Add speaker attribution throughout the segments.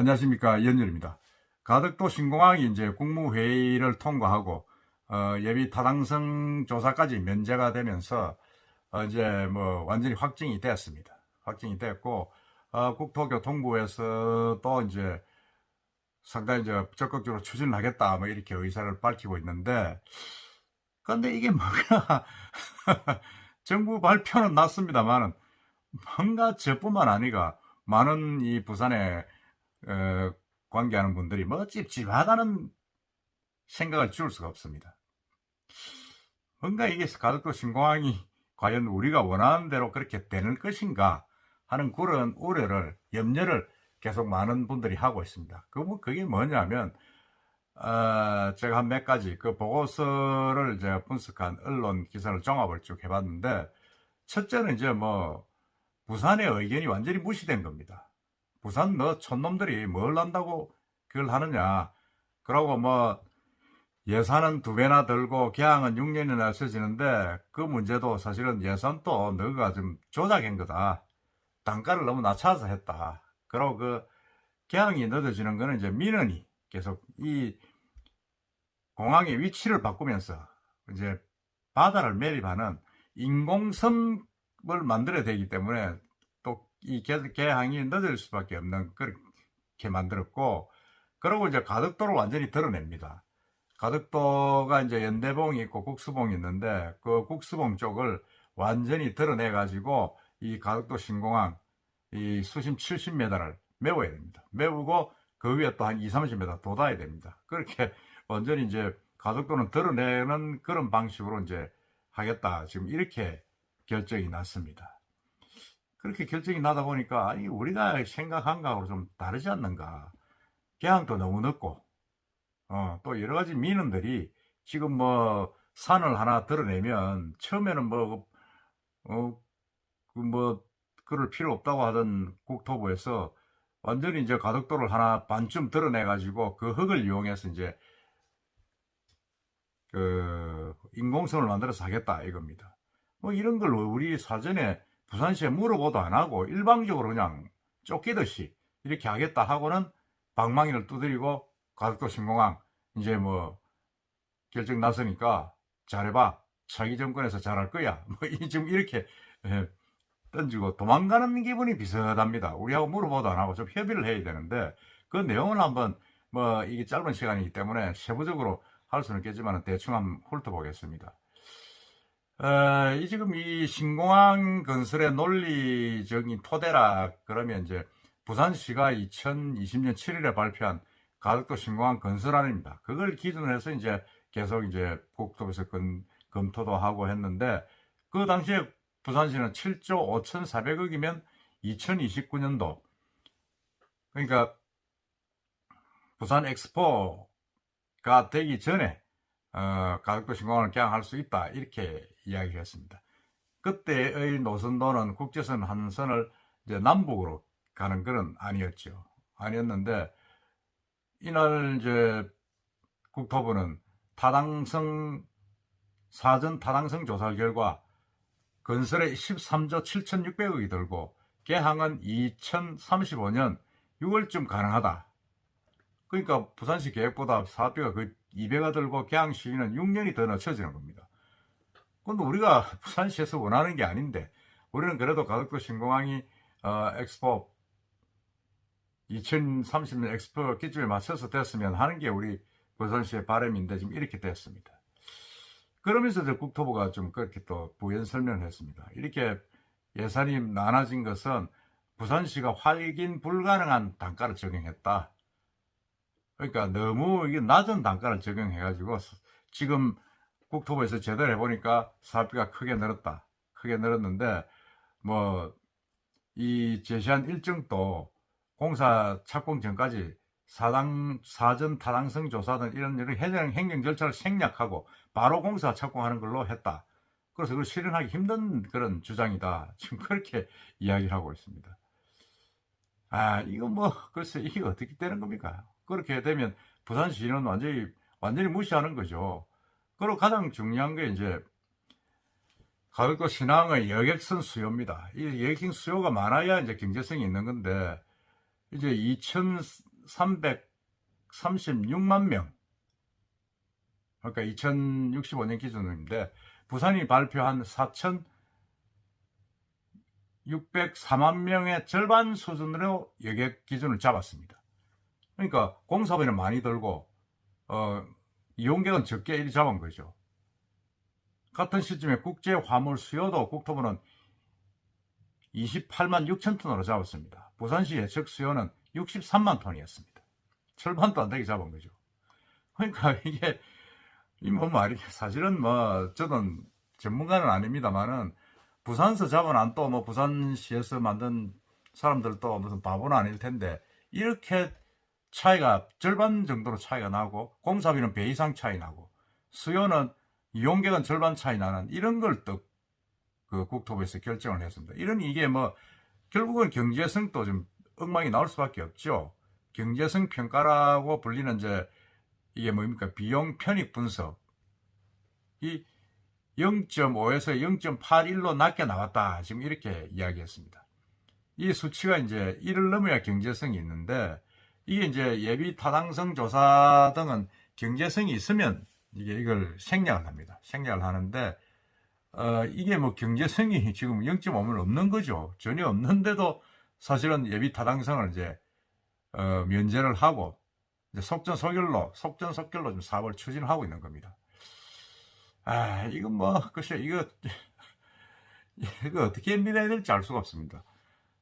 Speaker 1: 안녕하십니까 연열입니다. 가덕도 신공항이 이제 국무회의를 통과하고 어, 예비 타당성 조사까지 면제가 되면서 어, 이제 뭐 완전히 확정이 되었습니다. 확정이 됐고 어, 국토교통부에서 또 이제 상당히 이제 적극적으로 추진을 하겠다 뭐 이렇게 의사를 밝히고 있는데 근데 이게 뭐가 정부 발표는 났습니다만은 뭔가 저뿐만 아니가 많은 이 부산에 어, 관계하는 분들이 뭐 찝찝하다는 생각을 지울 수가 없습니다. 뭔가 이게 가덕도 신공항이 과연 우리가 원하는 대로 그렇게 되는 것인가 하는 그런 우려를 염려를 계속 많은 분들이 하고 있습니다. 그 뭐 그게 뭐냐면 어, 제가 한 몇 가지 그 보고서를 제가 분석한 언론 기사를 종합을 쭉 해봤는데 첫째는 이제 뭐 부산의 의견이 완전히 무시된 겁니다. 부산 너 촌놈들이 뭘 한다고 그걸 하느냐. 그러고 뭐 예산은 두 배나 들고 개항은 6년이나 써지는데 그 문제도 사실은 예산도 너가 좀 조작한 거다. 단가를 너무 낮춰서 했다. 그리고 그 개항이 늦어지는 거는 이제 민원이 계속 이 공항의 위치를 바꾸면서 이제 바다를 매립하는 인공섬을 만들어야 되기 때문에 또 이 개항이 늦을 수밖에 없는 그렇게 만들었고 그리고 이제 가덕도를 완전히 드러냅니다. 가덕도가 이제 연대봉이 있고 국수봉이 있는데 그 국수봉 쪽을 완전히 드러내 가지고 이 가덕도 신공항 이 수심 70m를 메워야 됩니다. 메우고 그 위에 또 한 2, 30m 돋아야 됩니다. 그렇게 완전히 이제 가덕도는 드러내는 그런 방식으로 이제 하겠다. 지금 이렇게 결정이 났습니다. 그렇게 결정이 나다 보니까 아니 우리가 생각한 거하고 좀 다르지 않는가. 개항도 너무 늦고 어, 또 여러 가지 민원들이 지금 뭐 산을 하나 드러내면 처음에는 뭐 어, 그뭐 그럴 필요 없다고 하던 국토부에서 완전히 이제 가덕도를 하나 반쯤 드러내 가지고 그 흙을 이용해서 이제 그 인공섬을 만들어서 하겠다 이겁니다. 뭐 이런 걸 우리 사전에 부산시에 물어보도 안 하고 일방적으로 그냥 쫓기듯이 이렇게 하겠다 하고는 방망이를 두드리고 가덕도 신공항 이제 뭐 결정 났으니까 잘해봐 차기 정권에서 잘할 거야 뭐이 지금 이렇게 예, 던지고 도망가는 기분이 비슷합니다. 우리하고 물어보도 안 하고 좀 협의를 해야 되는데 그 내용을 한번 뭐 이게 짧은 시간이기 때문에 세부적으로 할 수는 있겠지만 대충 한번 훑어보겠습니다. 어, 이 지금 이 신공항 건설의 논리적인 토대라 그러면 이제 부산시가 2020년 7일에 발표한 가덕도 신공항 건설안입니다. 그걸 기준으로 해서 이제 계속 이제 국토부에서 건, 검토도 하고 했는데 그 당시에 부산시는 7조 5,400억이면 2029년도 그러니까 부산 엑스포가 되기 전에 어, 가덕도 신공항을 개항할 수 있다 이렇게 이야기를 했습니다. 그때의 노선도는 국제선 한 선을 이제 남북으로 가는 그런 아니었죠. 아니었는데 이날 이제 국토부는 타당성 사전 타당성 조사 결과 건설에 13조 7,600억이 들고 개항은 2035년 6월쯤 가능하다. 그러니까 부산시 계획보다 사업비가 그 2배가 들고 개항 시기는 6년이 더 늦춰지는 겁니다. 근데 우리가 부산시에서 원하는 게 아닌데 우리는 그래도 가덕도 신공항이 어, 엑스포 2030년 엑스포 기준에 맞춰서 됐으면 하는 게 우리 부산시의 바람인데 지금 이렇게 됐습니다. 그러면서 국토부가 좀 그렇게 또 부연 설명을 했습니다. 이렇게 예산이 나눠진 것은 부산시가 확인 불가능한 단가를 적용했다. 그러니까 너무 이게 낮은 단가를 적용해가지고 지금 국토부에서 제대로 해보니까 사업비가 크게 늘었다. 크게 늘었는데 뭐 이 제시한 일정도 공사 착공 전까지 사당 사전 타당성 조사든 이런 이런 행정, 행정 절차를 생략하고 바로 공사 착공하는 걸로 했다. 그래서 그걸 실현하기 힘든 그런 주장이다. 지금 그렇게 이야기를 하고 있습니다. 아, 이거 뭐, 글쎄, 이게 어떻게 되는 겁니까? 그렇게 되면 부산시는 완전히, 완전히 무시하는 거죠. 그리고 가장 중요한 게 이제, 가덕도 신항의 여객선 수요입니다. 이 여객선 수요가 많아야 이제 경제성이 있는 건데, 이제 336만 명. 그러니까 2065년 기준인데 부산이 발표한 4,604만 명의 절반 수준으로 여객 기준을 잡았습니다. 그러니까 공사비는 많이 들고 어, 이용객은 적게 이리 잡은 거죠. 같은 시점에 국제 화물 수요도 국토부는 28만 6천 톤으로 잡았습니다. 부산시 예측 수요는 63만 톤이었습니다. 절반도 안 되게 잡은 거죠. 그러니까 이게 이뭐 말이 사실은 뭐 저는 전문가는 아닙니다만은 부산서 잡아난 또뭐 부산시에서 만든 사람들도 무슨 바보는 아닐 텐데 이렇게 차이가 절반 정도로 차이가 나고 공사비는 배 이상 차이 나고 수요는 이용객은 절반 차이 나는 이런 걸또 그 국토부에서 결정을 했습니다. 이런 이게 뭐 결국은 경제성도 좀 엉망이 나올 수밖에 없죠. 경제성 평가라고 불리는 이제 이게 뭡니까 비용 편익 분석 이 0.5에서 0.81로 낮게 나왔다 지금 이렇게 이야기했습니다. 이 수치가 이제 1을 넘어야 경제성이 있는데 이게 이제 예비 타당성 조사 등은 경제성이 있으면 이게 이걸 생략을 합니다. 생략을 하는데 어, 이게 뭐 경제성이 지금 0.5면 없는 거죠. 전혀 없는데도 사실은 예비 타당성을 이제 어, 면제를 하고 이제 속전속결로 속전속결로 좀 사업을 추진하고 있는 겁니다. 아 이건 뭐 글쎄 이거 이거 어떻게 믿어야 될지 알 수가 없습니다.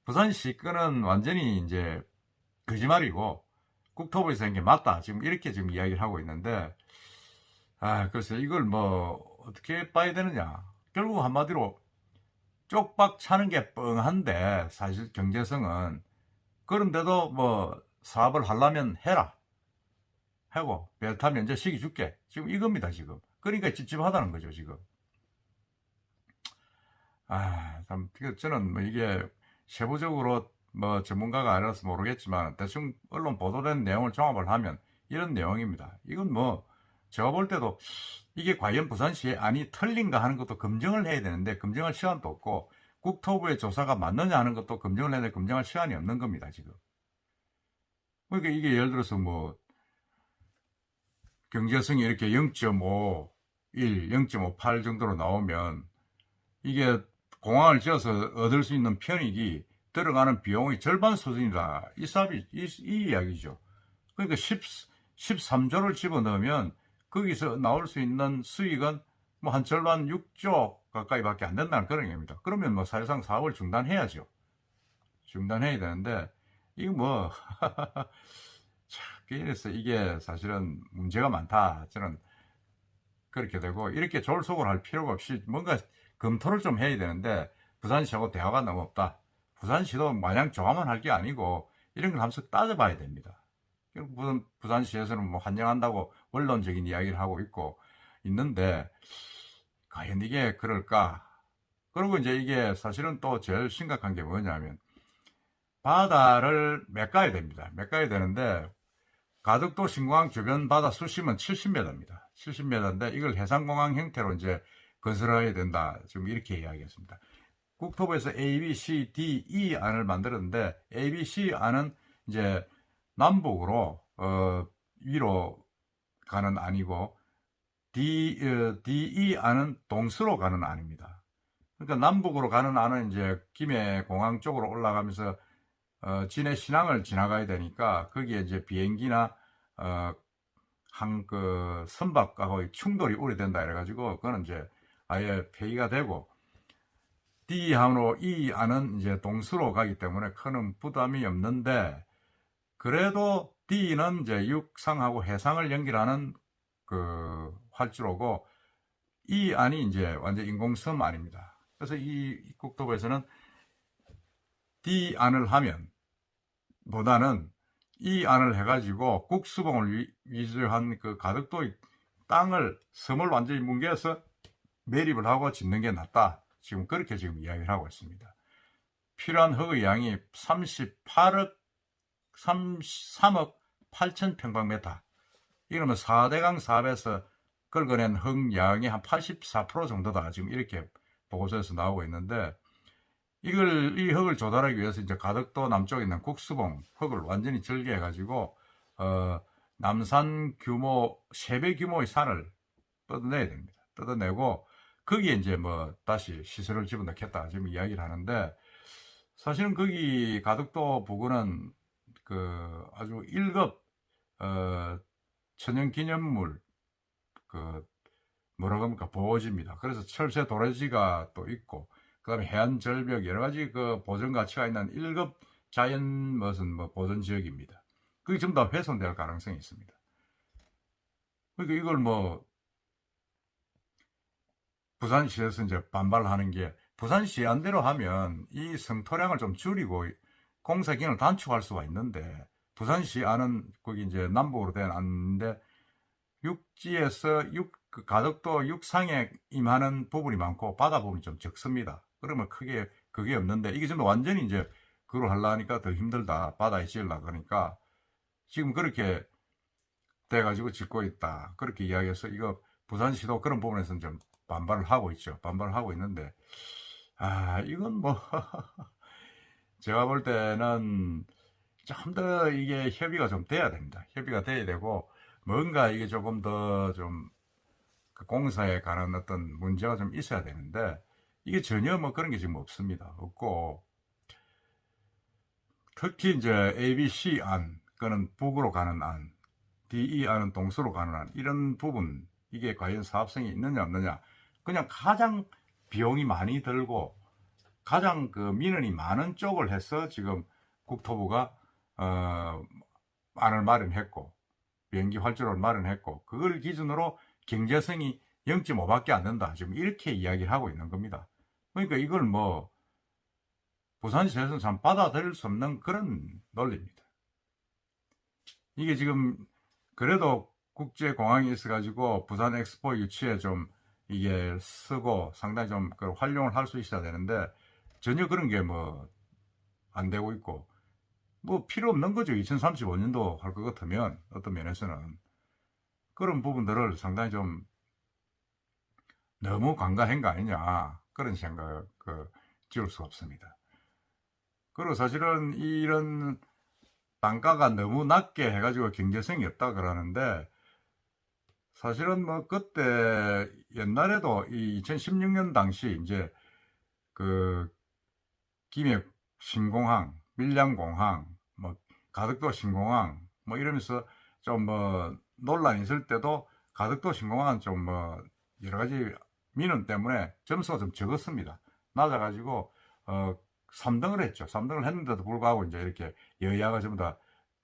Speaker 1: 부산시 거는 완전히 이제 거짓말이고 국토부에서 한 게 맞다. 지금 이렇게 지금 이야기를 하고 있는데 아 글쎄 이걸 뭐 어떻게 봐야 되느냐. 결국 한마디로 쪽박 차는 게 뻥한데 사실 경제성은 그런데도 뭐 사업을 하려면 해라 하고 베타 면제 시기 줄게. 지금 이겁니다 지금. 그러니까 찝찝하다는 거죠 지금. 아 참 저는 뭐 이게 세부적으로 뭐 전문가가 아니라서 모르겠지만 대충 언론 보도된 내용을 종합을 하면 이런 내용입니다. 이건 뭐 제가 볼 때도 이게 과연 부산시에 안이 틀린가 하는 것도 검증을 해야 되는데 검증할 시간도 없고 국토부의 조사가 맞느냐 하는 것도 검증을 해야 되는데 검증할 시간이 없는 겁니다 지금. 그러니까 이게 예를 들어서 뭐 경제성이 이렇게 0.5, 1, 0.58 정도로 나오면 이게 공항을 지어서 얻을 수 있는 편익이 들어가는 비용의 절반 수준이다. 이 사업이, 이, 이 이야기죠. 그러니까 10, 13조를 집어넣으면 거기서 나올 수 있는 수익은 뭐 한 절반 6조 가까이 밖에 안 된다는 그런 얘기입니다. 그러면 뭐 사실상 사업을 중단해야죠. 중단해야 되는데 이거 뭐 그래서 이게 사실은 문제가 많다. 저는 그렇게 되고 이렇게 졸속을 할 필요가 없이 뭔가 검토를 좀 해야 되는데 부산시하고 대화가 너무 없다. 부산시도 마냥 좋아만 할 게 아니고 이런 걸 한번 따져봐야 됩니다. 부산, 부산시에서는 뭐 환영한다고 원론적인 이야기를 하고 있고 있는데 과연 이게 그럴까? 그리고 이제 이게 사실은 또 제일 심각한 게 뭐냐면 바다를 메꿔야 됩니다. 메꿔야 되는데 가덕도 신공항 주변 바다 수심은 70m입니다. 70m인데 이걸 해상공항 형태로 이제 건설해야 된다. 지금 이렇게 이야기했습니다. 국토부에서 A, B, C, D, E 안을 만들었는데 A, B, C 안은 이제 남북으로 어, 위로 가는 안이고 D, 어, D, E 안은 동서로 가는 안입니다. 그러니까 남북으로 가는 안은 이제 김해 공항 쪽으로 올라가면서 어, 진해 신항을 지나가야 되니까 거기에 이제 비행기나 어, 한그 선박하고 충돌이 오래된다 이래가지고 그거는 이제 아예 폐기가 되고 D 항으로 E 안은 이제 동수로 가기 때문에 큰 부담이 없는데 그래도 D는 이제 육상하고 해상을 연결하는 그 활주로고 이 안이 이제 완전 인공섬 안입니다. 그래서 이 국토부에서는 D 안을 하면 보다는 이 안을 해가지고 국수봉을 위주한 그 가덕도 땅을 섬을 완전히 뭉개서 매립을 하고 짓는 게 낫다. 지금 그렇게 지금 이야기를 하고 있습니다. 필요한 흙의 양이 38억 33억 8천 평방미터. 이러면 4대강 사업에서 긁어낸 흙 양이 한 84% 정도다. 지금 이렇게 보고서에서 나오고 있는데 이걸 이 흙을 조달하기 위해서 이제 가덕도 남쪽에 있는 국수봉 흙을 완전히 절개해 가지고 어, 남산 규모 3배 규모의 산을 뜯어내야 됩니다. 뜯어내고 거기에 이제 뭐 다시 시설을 집어넣겠다 지금 이야기를 하는데 사실은 거기 가덕도 부근은 그 아주 1급 어, 천연기념물 그 뭐라고 합니까 보호지입니다. 그래서 철새 도래지가 또 있고 그다음에 해안 절벽 여러 가지 그 보전 가치가 있는 1급 자연 무슨 뭐 보전 지역입니다. 그게 다 훼손될 가능성이 있습니다. 그러니까 이걸 뭐 부산시에서 이제 반발하는 게 부산시 안대로 하면 이 성토량을 좀 줄이고 공사 기간을 단축할 수가 있는데 부산시 안은 거기 이제 남북으로 된 안인데 육지에서 육, 그 가덕도 육상에 임하는 부분이 많고 바다 부분이 좀 적습니다. 그러면 크게 그게 없는데 이게 지금 완전히 이제 그걸 하려니까 더 힘들다. 바다에 지으려 그러니까 지금 그렇게 돼가지고 짓고 있다. 그렇게 이야기해서 이거 부산시도 그런 부분에서는 좀 반발을 하고 있죠. 반발을 하고 있는데 아 이건 뭐 제가 볼 때는 좀 더 이게 협의가 좀 돼야 됩니다. 협의가 돼야 되고 뭔가 이게 조금 더좀그 공사에 관한 어떤 문제가 좀 있어야 되는데 이게 전혀 뭐 그런 게 지금 없습니다. 없고 특히 이제 ABC 안, 그는 북으로 가는 안, DE 안은 동서로 가는 안 이런 부분 이게 과연 사업성이 있느냐 없느냐 그냥 가장 비용이 많이 들고 가장 그 민원이 많은 쪽을 해서 지금 국토부가 어, 안을 마련했고 비행기 활주로를 마련했고 그걸 기준으로 경제성이 0.5밖에 안 된다. 지금 이렇게 이야기를 하고 있는 겁니다. 그러니까 이걸 뭐 부산시에서는 참 받아들일 수 없는 그런 논리입니다. 이게 지금 그래도 국제공항이 있어가지고 부산 엑스포 유치에 좀 이게 쓰고 상당히 좀그 활용을 할 수 있어야 되는데 전혀 그런 게 뭐 안 되고 있고 뭐 필요 없는 거죠. 2035년도 할 것 같으면 어떤 면에서는 그런 부분들을 상당히 좀 너무 관가한 거 아니냐 그런 생각 그 지울 수 없습니다. 그리고 사실은 이런 단가가 너무 낮게 해가지고 경제성이 없다 그러는데 사실은 뭐 그때 옛날에도 이 2016년 당시 이제 그 김해 신공항, 밀양공항, 뭐 가덕도 신공항 뭐 이러면서 좀 뭐 논란이 있을 때도 가덕도 신공항은 좀 뭐 여러 가지 민원 때문에 점수가 좀 적었습니다. 낮아가지고 어 3등을 했죠. 3등을 했는데도 불구하고 이제 이렇게 여야가 전부 다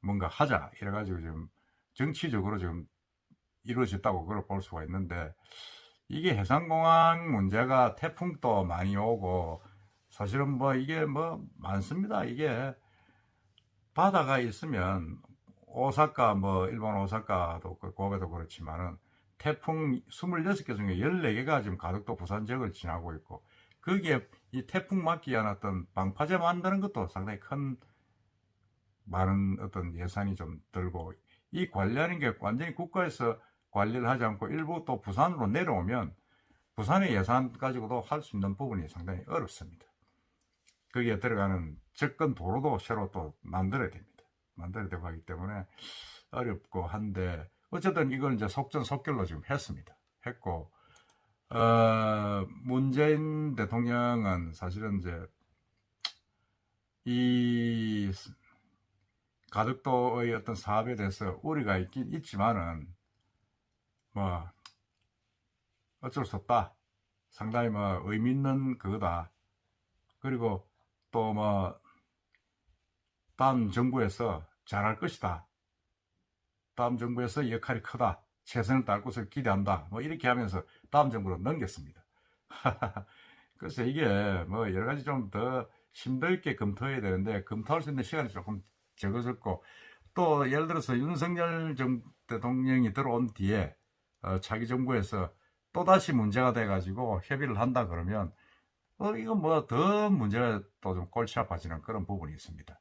Speaker 1: 뭔가 하자 이래가지고 지금 정치적으로 지금 이루어졌다고 그걸 볼 수가 있는데 이게 해상공항 문제가 태풍도 많이 오고 사실은 뭐 이게 뭐 많습니다. 이게 바다가 있으면 오사카 뭐 일본 오사카도 그 고베도 그렇지만은 태풍 26개 중에 14개가 지금 가덕도 부산 지역을 지나고 있고 거기에 이 태풍 위한 어떤 방파제 만드는 것도 상당히 큰 많은 어떤 예산이 좀 들고 이 관리하는 게 완전히 국가에서 관리를 하지 않고 일부 또 부산으로 내려오면 부산의 예산 가지고도 할 수 있는 부분이 상당히 어렵습니다. 거기에 들어가는 접근 도로도 새로 또 만들어야 됩니다. 만들어야 되고 하기 때문에 어렵고 한데 어쨌든 이걸 이제 속전속결로 지금 했습니다. 했고 어, 문재인 대통령은 사실은 이제 이 가덕도의 어떤 사업에 대해서 우려가 있긴 있지만은 뭐 어쩔 수 없다. 상당히 뭐 의미 있는 그거다. 그리고 또 뭐 다음 정부에서 잘할 것이다. 다음 정부에서 역할이 크다. 최선을 다할 것을 기대한다. 뭐 이렇게 하면서 다음 정부로 넘겼습니다. 그래서 이게 뭐 여러 가지 좀 더 심도 있게 검토해야 되는데 검토할 수 있는 시간이 조금 적어졌고 또 예를 들어서 윤석열 정 대통령이 들어온 뒤에 어, 차기 정부에서 또다시 문제가 돼가지고 협의를 한다 그러면 어, 이건 뭐 더 문제가 또 좀 골치 아파지는 그런 부분이 있습니다.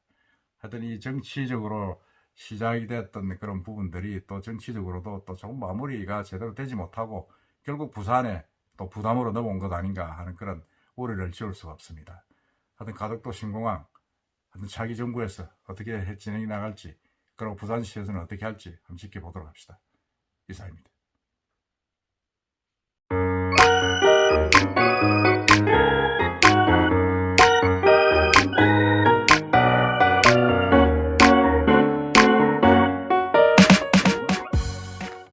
Speaker 1: 하여튼 이 정치적으로 시작이 됐던 그런 부분들이 또 정치적으로도 또 조금 마무리가 제대로 되지 못하고 결국 부산에 또 부담으로 넘어온 것 아닌가 하는 그런 우려를 지울 수가 없습니다. 하여튼 가덕도 신공항 하여튼 차기 정부에서 어떻게 해- 진행이 나갈지 그리고 부산시에서는 어떻게 할지 한번 지켜보도록 합시다. 이상입니다.